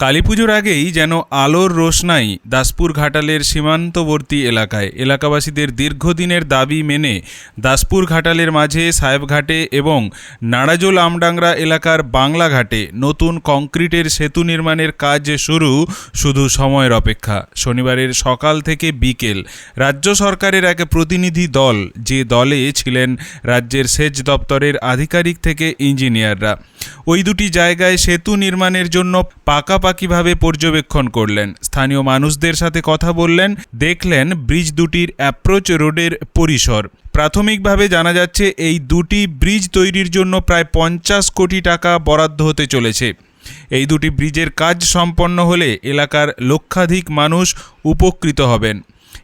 কালীপুজোর আগেই যেন আলোর রোশনাই দাসপুর ঘাটালের সীমান্তবর্তী এলাকায়। এলাকাবাসীদের দীর্ঘদিনের দাবি মেনে দাসপুর ঘাটালের মাঝে সাহেবঘাটে এবং নাড়াজোল আমডাংরা এলাকার বাংলাঘাটে নতুন কংক্রিটের সেতু নির্মাণের কাজ শুরু শুধু সময়ের অপেক্ষা। শনিবারের সকাল থেকে বিকেল রাজ্য সরকারের এক প্রতিনিধি দল যে দলে ছিলেন রাজ্যের সেচ দপ্তরের আধিকারিক থেকে ইঞ্জিনিয়াররা। ওই দুটি জায়গায় সেতু নির্মাণের জন্য পাকাপাকিভাবে পর্যবেক্ষণ করলেন? স্থানীয় মানুষদের সাথে কথা বললেন, দেখলেন ব্রিজ দুটির অ্যাপ্রোচ রোডের পরিসর। প্রাথমিকভাবে জানা যাচ্ছে এই দুটি ব্রিজ তৈরির জন্য প্রায় পঞ্চাশ কোটি টাকা বরাদ্দ হতে চলেছে। এই দুটি ব্রিজের কাজ সম্পন্ন হলে এলাকার লক্ষাধিক মানুষ উপকৃত হবেন।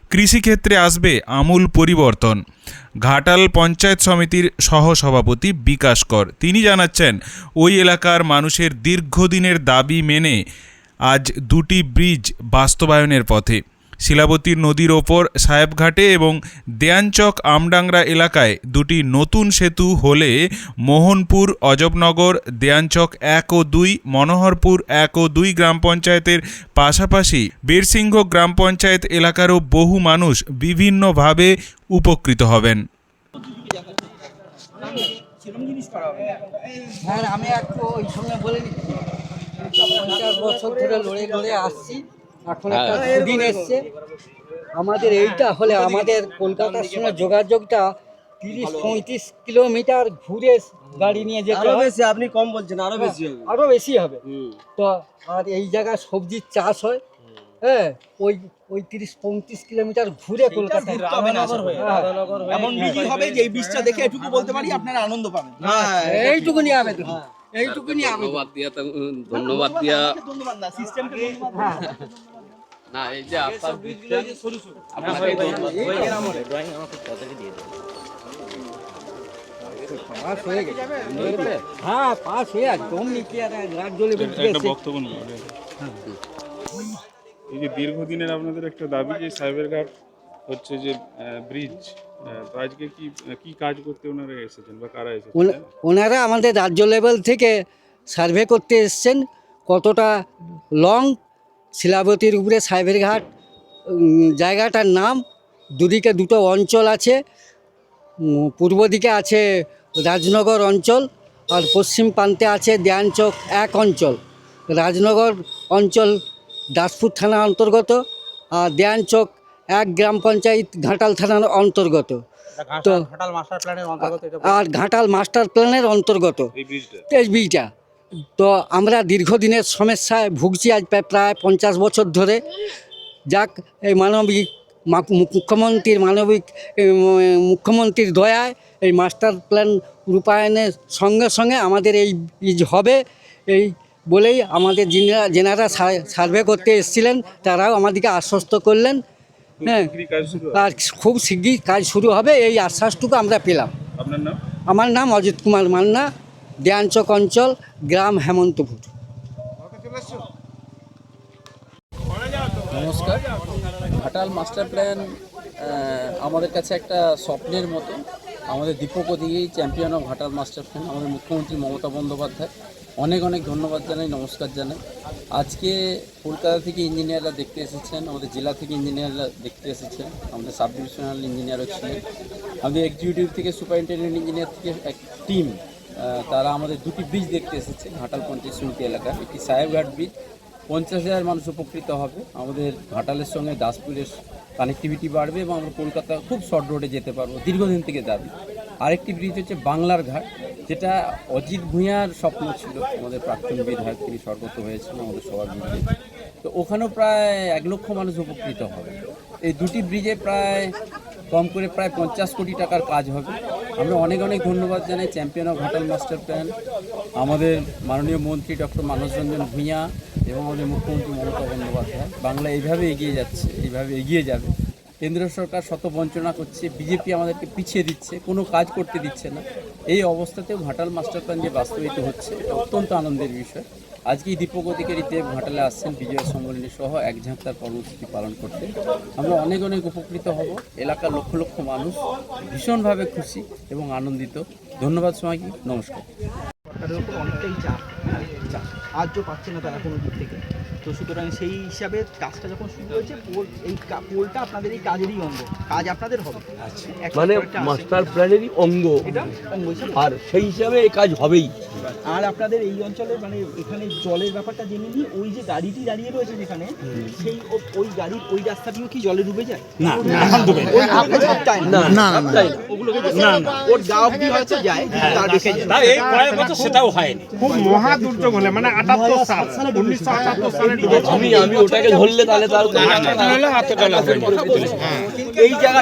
কৃষিক্ষেত্রে আসবে আমূল পরিবর্তন। ঘাটাল পঞ্চায়েত সমিতির সহসভাপতি বিকাশ কর। তিনি জানাচ্ছেন, ওই এলাকার মানুষের দীর্ঘদিনের দাবি মেনে আজ দুটি ব্রিজ বাস্তবায়নের পথে। শিলাবতী নদীর ওপর সাহেবঘাটে এবং দেয়ানচক আমডাংরা এলাকায় দুটি নতুন সেতু হলে মোহনপুর, অজবনগর, দেয়ানচক এক ও দুই, মনোহরপুর এক ও দুই গ্রাম পঞ্চায়েতের পাশাপাশি বীরসিংহ গ্রাম পঞ্চায়েত এলাকারও বহু মানুষ বিভিন্নভাবে উপকৃত হবেন। হ্যাঁ আমি একটু ওই সঙ্গে বলে নিচ্ছি পঞ্চাশ বছর ধরে লড়ে লড়ে আসছি। এখন একটা দিন এসছে। আমাদের এইটা হলে আমাদের কলকাতার সঙ্গে যোগাযোগটা তিরিশ পঁয়ত্রিশ কিলোমিটার ঘুরে গাড়ি নিয়ে যেতে আরও বেশি আপনি কম বলছেন আরও বেশি হবে। আরও বেশি হবে। তো আর এই জায়গায় সবজির চাষ হয়। হ্যাঁ ওই ওই তিরিশ পঁয়ত্রিশ কিলোমিটার ঘুরে কলকাতায় রাধানগর হয়ে। হ্যাঁ। হয়ে এমন বিক্রি হবে যে এই বীজটা দেখে এটুকু বলতে পারি আপনারা আনন্দ পাবেন। হ্যাঁ এইটুকুনি আবেদন। এইটুকুনি আবেদন। ধন্যবাদ দিয়া তো ধন্যবাদ দিয়া। ধন্যবাদ না সিস্টেমকে ধন্যবাদ। হ্যাঁ। না এই যে আপনার দিচ্ছেন, আপনাকে ধন্যবাদ। পাস হয়ে গেছে। হ্যাঁ পাস হয়ে একদম নিচে আর রাজ্য লেভেল থেকে বক্তব্য নেই এই যে দীর্ঘদিনের আপনাদের একটা দাবি যে সাইবার ঘাট হচ্ছে যে ব্রিজ আজকে কি কি কাজ করতে ওনারা এসেছেন বা কারা এসেছেন? ওনারা আমাদের রাজ্য লেভেল থেকে সার্ভে করতে এসছেন। কতটা লং শিলাবতীর উপরে সাহেবের ঘাট জায়গাটার নাম দুদিকে দুটো অঞ্চল আছে পূর্ব দিকে আছে রাজনগর অঞ্চল আর পশ্চিম প্রান্তে আছে দেয়ানচক এক অঞ্চল। রাজনগর অঞ্চল দাসপুর থানা অন্তর্গত আর দেয়ানচক এক গ্রাম পঞ্চায়েত ঘাটাল থানার অন্তর্গত। তো ঘাটাল মাস্টার প্ল্যানের অন্তর্গত এটা আর ঘাটাল মাস্টার প্ল্যানের অন্তর্গত। এই তেজবিটা তো আমরা দীর্ঘদিনের সমস্যায় ভুগছি আজ প্রায় প্রায় পঞ্চাশ বছর ধরে। যাক এই মানবিক মুখ্যমন্ত্রীর মানবিক মুখ্যমন্ত্রীর দয়ায় এই মাস্টার প্ল্যান রূপায়ণের সঙ্গে সঙ্গে আমাদের এই ইজ হবে। এই বলেই আমাদের যিনারা যেনারা সার্ভে করতে এসেছিলেন। তারাও আমাদেরকে আশ্বস্ত করলেন। হ্যাঁ আর খুব শিগগির কাজ শুরু হবে। এই আশ্বাসটুকু আমরা পেলাম। আপনার নাম? আমার নাম অজিত কুমার মান্না। দেয়ানচক অঞ্চল গ্রাম হেমন্তপুর নমস্কার। ঘাটাল মাস্টার প্ল্যান আমাদের কাছে একটা স্বপ্নের মতো। আমাদের দীপক দিয়েই champion of Ghatal master plan, আমাদের মুখ্যমন্ত্রী মমতা বন্দ্যোপাধ্যায়। অনেক অনেক ধন্যবাদ জানাই, নমস্কার জানাই। আজকে কলকাতা থেকে ইঞ্জিনিয়াররা দেখতে এসেছেন, আমাদের জেলা থেকে ইঞ্জিনিয়াররা দেখতে এসেছেন। আমাদের সাব ডিভিশনাল ইঞ্জিনিয়ারও ছিলেন। আমাদের এক্সিকিউটিভ থেকে সুপারিনটেন্ডেন্ট ইঞ্জিনিয়ার থেকে এক টিম তারা আমাদের দুটি ব্রিজ দেখতে এসেছে, ঘাটাল পঞ্চায়েত সমিতি এলাকার। একটি সাহেবঘাট ব্রিজ পঞ্চাশ হাজার মানুষ উপকৃত হবে। আমাদের ঘাটালের সঙ্গে দাসপুরের কানেক্টিভিটি বাড়বে এবং আমরা কলকাতা খুব শর্ট রোডে যেতে পারব, দীর্ঘদিন থেকে দাবি আরেকটি ব্রিজ হচ্ছে বাংলার ঘাট, যেটা অজিত ভূঁইয়ার স্বপ্ন ছিল। আমাদের প্রাক্তন বিধায়ক তিনি স্বর্গত হয়েছেন, আমাদের সবার বিরুদ্ধে। তো ওখানেও প্রায় এক লক্ষ মানুষ উপকৃত হবে। এই দুটি ব্রিজে প্রায় কম করে প্রায় পঞ্চাশ কোটি টাকার কাজ হবে। আমরা অনেক অনেক ধন্যবাদ জানাই champion of Ghatal master plan, আমাদের মাননীয় মন্ত্রী ডক্টর মানস রঞ্জন ভূঁইয়া এবং আমাদের মুখ্যমন্ত্রী মমতা বন্দ্যোপাধ্যায়। বাংলা এইভাবে এগিয়ে যাচ্ছে, এইভাবে এগিয়ে যাবে। কেন্দ্র সরকার শত বঞ্চনা করছে, বিজেপি আমাদেরকে পিছিয়ে দিচ্ছে, কোনো কাজ করতে দিচ্ছে না। এই অবস্থাতেও ঘাটাল মাস্টার প্ল্যান যে বাস্তবায়িত হচ্ছে অত্যন্ত আনন্দের বিষয়। আজকে দীপক অধিকারীতে ঘাটালে আসছেন বিজয় সম্মেলনী সহ এক তার কর্মসূচি পালন করতে। আমরা অনেক অনেক উপকৃত হব। এলাকার লক্ষ লক্ষ মানুষ ভীষণভাবে খুশি এবং আনন্দিত। ধন্যবাদ সবাইকে। নমস্কার। অনেকটাই চাপ। চাপ। আজও পাচ্ছে না তারা কোনো দিক থেকে। তো সুতরাং সেই হিসাবে কাজটা যখন শুরু হয়েছে পোল এই পোলটা আপনাদের এই কাজেরই অঙ্গ। কাজ আপনাদের হবে। মানে একটা আসে। মাস্টার প্ল্যানেরই অঙ্গ। আর সেই হিসাবে এই কাজ হবেই। আর আপনাদের এই অঞ্চলে মানে এখানে জলের ব্যাপারটা জেনে নিই ওই যে গাড়িটি দাঁড়িয়ে রয়েছে যেখানে সেই ওই গাড়ির ওই রাস্তাটিও কি জলে ডুবে যায়? না না না। না না। ওগুলোকে না ওর গা অব্দি হয়তো যায় কিন্তু তার বেশি যায় না। এই কয়েক বছর সেটাও হয়নি। খুব মহা দুর্যোগ হলে মানে আটাত্তর সাল উনিশশো আটাত্তর সালে আমি আমি ওটাকে ধরলে তাহলে তার এই জায়গা